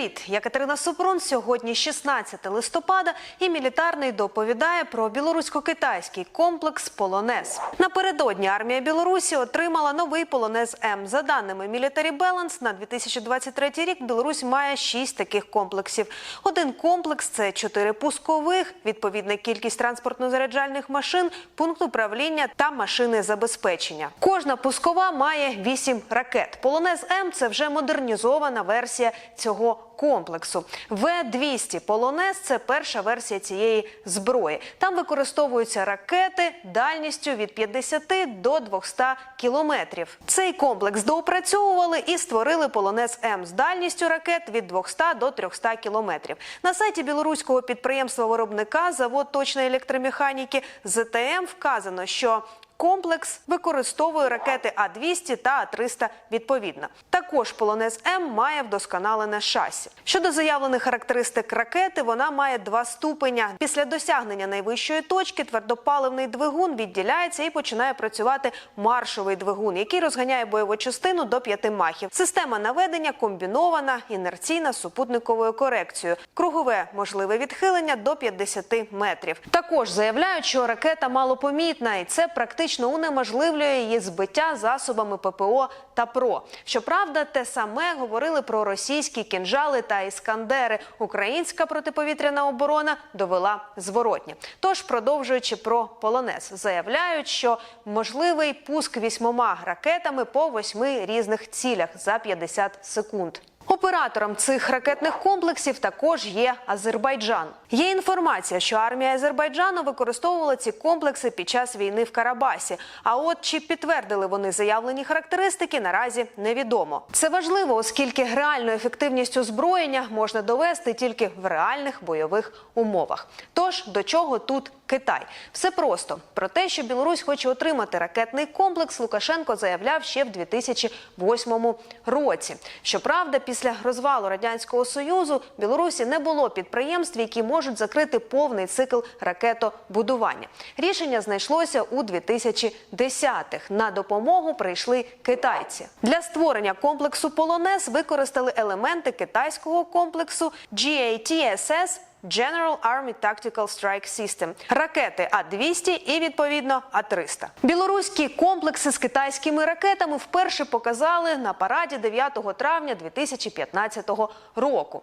Привіт, я Катерина Супрун. Сьогодні 16 листопада, і мілітарний доповідає про білорусько-китайський комплекс Полонез. Напередодні армія Білорусі отримала новий полонез М. За даними Military Balance, на 2023 рік Білорусь має шість таких комплексів. Один комплекс це чотири пускових, відповідна кількість транспортно-заряджальних машин, пункт управління та машини забезпечення. Кожна пускова має вісім ракет. Полонез М це вже модернізована версія цього комплексу. В-200 Полонез це перша версія цієї зброї. Там використовуються ракети дальністю від 50 до 200 кілометрів. Цей комплекс доопрацьовували і створили Полонез М з дальністю ракет від 200 до 300 кілометрів. На сайті білоруського підприємства виробника завод точної електромеханіки ЗТМ вказано, що Комплекс використовує ракети А-200 та А-300 відповідно. Також Полонез М має вдосконалене шасі. Щодо заявлених характеристик ракети, вона має два ступеня. Після досягнення найвищої точки твердопаливний двигун відділяється і починає працювати маршовий двигун, який розганяє бойову частину до 5 махів. Система наведення комбінована, інерційна супутниковою корекцією. Кругове можливе відхилення до 50 метрів. Також заявляють, що ракета малопомітна, і це практично унеможливлює її збиття засобами ППО та ПРО. Щоправда, те саме говорили про російські кінжали та іскандери. Українська протиповітряна оборона довела зворотні. Тож, продовжуючи про полонез, заявляють, що можливий пуск вісьмома ракетами по восьми різних цілях за 50 секунд. Оператором цих ракетних комплексів також є Азербайджан. Є інформація, що армія Азербайджану використовувала ці комплекси під час війни в Карабасі. А от чи підтвердили вони заявлені характеристики, наразі невідомо. Це важливо, оскільки реальну ефективність озброєння можна довести тільки в реальних бойових умовах. Тож до чого тут Китай? Все просто про те, що Білорусь хоче отримати ракетний комплекс, Лукашенко заявляв ще в 2008 році. Щоправда, після розвалу радянського союзу Білорусі не було підприємств, які можуть закрити повний цикл ракетобудування. Рішення знайшлося у 2010-х. На допомогу прийшли китайці. Для створення комплексу Полонез використали елементи китайського комплексу GATSS General Army Tactical Strike System, ракети А-200 і відповідно А-300. Білоруські комплекси з китайськими ракетами вперше показали на параді 9 травня 2015 року.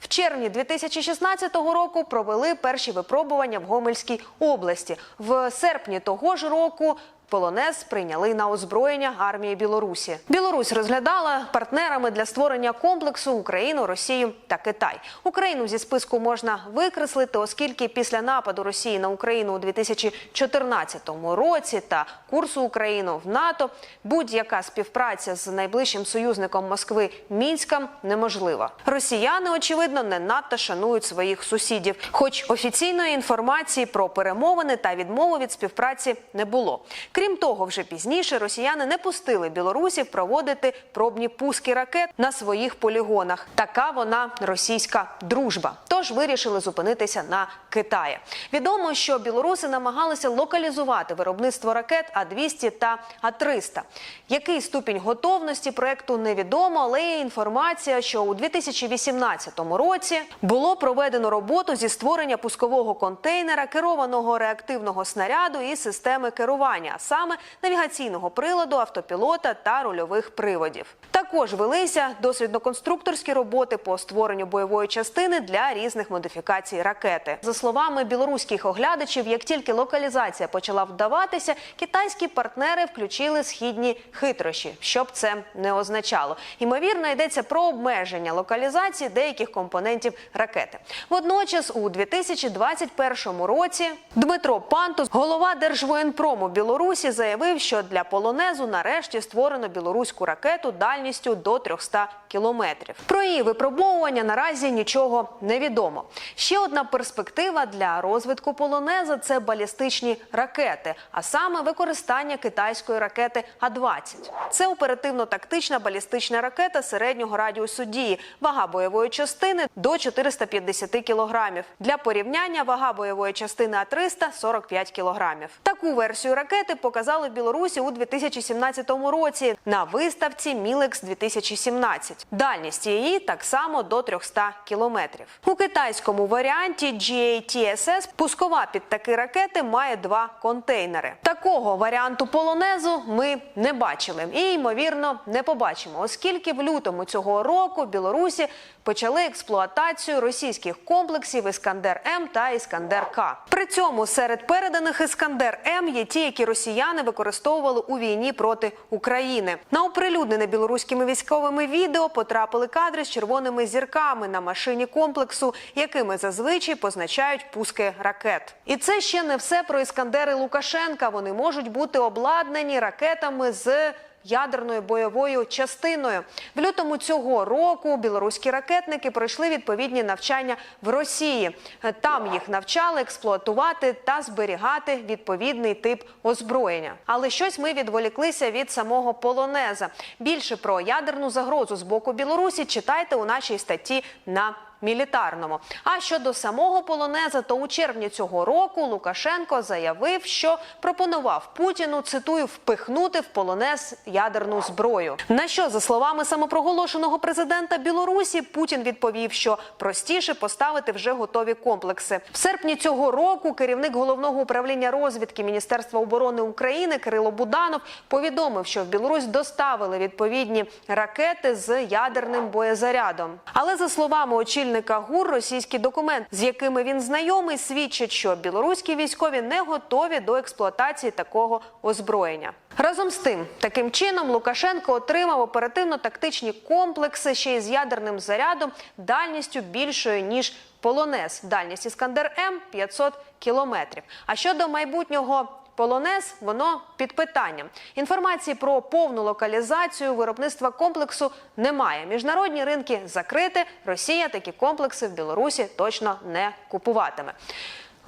В червні 2016 року провели перші випробування в Гомельській області. В серпні того ж року Полонез прийняли на озброєння армії Білорусі. Білорусь розглядала партнерами для створення комплексу Україну, Росію та Китай. Україну зі списку можна викреслити, оскільки після нападу Росії на Україну у 2014 році та курсу України в НАТО будь-яка співпраця з найближчим союзником Москви Мінськом неможлива. Росіяни, очевидно, не надто шанують своїх сусідів, хоч офіційної інформації про перемовини та відмову від співпраці не було. Крім того, вже пізніше росіяни не пустили білорусів проводити пробні пуски ракет на своїх полігонах. Така вона російська дружба. Тож вирішили зупинитися на Китаї. Відомо, що білоруси намагалися локалізувати виробництво ракет А-200 та А-300. Який ступінь готовності проекту невідомо, але є інформація, що у 2018 році було проведено роботу зі створення пускового контейнера, керованого реактивного снаряду і системи керування, а саме навігаційного приладу, автопілота та рульових приводів. Також велися дослідно-конструкторські роботи по створенню бойової частини для різних модифікацій ракети. За словами білоруських оглядачів, як тільки локалізація почала вдаватися, китайські партнери включили східні хитрощі, що б це не означало. Ймовірно, йдеться про обмеження локалізації деяких компонентів ракети. Водночас, у 2021 році Дмитро Пантус, голова Держвоєнпрому Білорусі, заявив, що для полонезу нарешті створено білоруську ракету дальністю до 300 кілометрів. Про її випробовування наразі нічого не відомо. Ще одна перспектива для розвитку полонеза це балістичні ракети, а саме використання китайської ракети А-20. Це оперативно-тактична балістична ракета середнього радіусу дії, вага бойової частини до 450 кілограмів. Для порівняння вага бойової частини А-300 – 45 кілограмів. Таку версію ракети показали в Білорусі у 2017 році на виставці Мілекс 2017. Дальність її так само до 300 кілометрів. У китайському варіанті GATSS пускова під такі ракети має два контейнери. Такого варіанту полонезу ми не бачили і ймовірно не побачимо, оскільки в лютому цього року в Білорусі почали експлуатацію російських комплексів Іскандер М та Іскандер К. При цьому серед переданих Іскандер М є ті, які росіяни використовували у війні проти України. На оприлюднене білоруськими військовими відео потрапили кадри з червоними зірками на машині комплексу, якими зазвичай позначають пуски ракет. І це ще не все про іскандери Лукашенка. Вони можуть бути обладнані ракетами з ядерною бойовою частиною. В лютому цього року білоруські ракетники пройшли відповідні навчання в Росії. Там їх навчали експлуатувати та зберігати відповідний тип озброєння. Але щось ми відволіклися від самого полонеза. Більше про ядерну загрозу з боку Білорусі читайте у нашій статті на Мілітарному. А щодо самого полонеза, то у червні цього року Лукашенко заявив, що пропонував Путіну цитую впихнути в полонез ядерну зброю. На що, за словами самопроголошеного президента Білорусі, Путін відповів, що простіше поставити вже готові комплекси. В серпні цього року керівник головного управління розвідки Міністерства оборони України Кирило Буданов повідомив, що в Білорусь доставили відповідні ракети з ядерним боєзарядом. Але за словами очільника ГУР, російські документи, з якими він знайомий, свідчать, що білоруські військові не готові до експлуатації такого озброєння. Разом з тим, таким чином Лукашенко отримав оперативно-тактичні комплекси ще й з ядерним зарядом дальністю більшою ніж полонез. Дальність Іскандер М 500 кілометрів. А щодо майбутнього Полонез воно під питанням. Інформації про повну локалізацію виробництва комплексу немає. Міжнародні ринки закриті. Росія такі комплекси в Білорусі точно не купуватиме.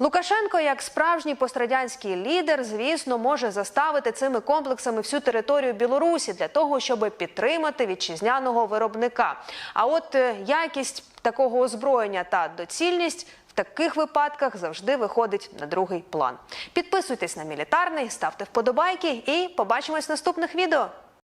Лукашенко, як справжній пострадянський лідер, звісно, може заставити цими комплексами всю територію Білорусі для того, щоб підтримати вітчизняного виробника. А от е, якість такого озброєння та доцільність в таких випадках завжди виходить на другий план. Підписуйтесь на мілітарний, ставте вподобайки і побачимось в наступних відео.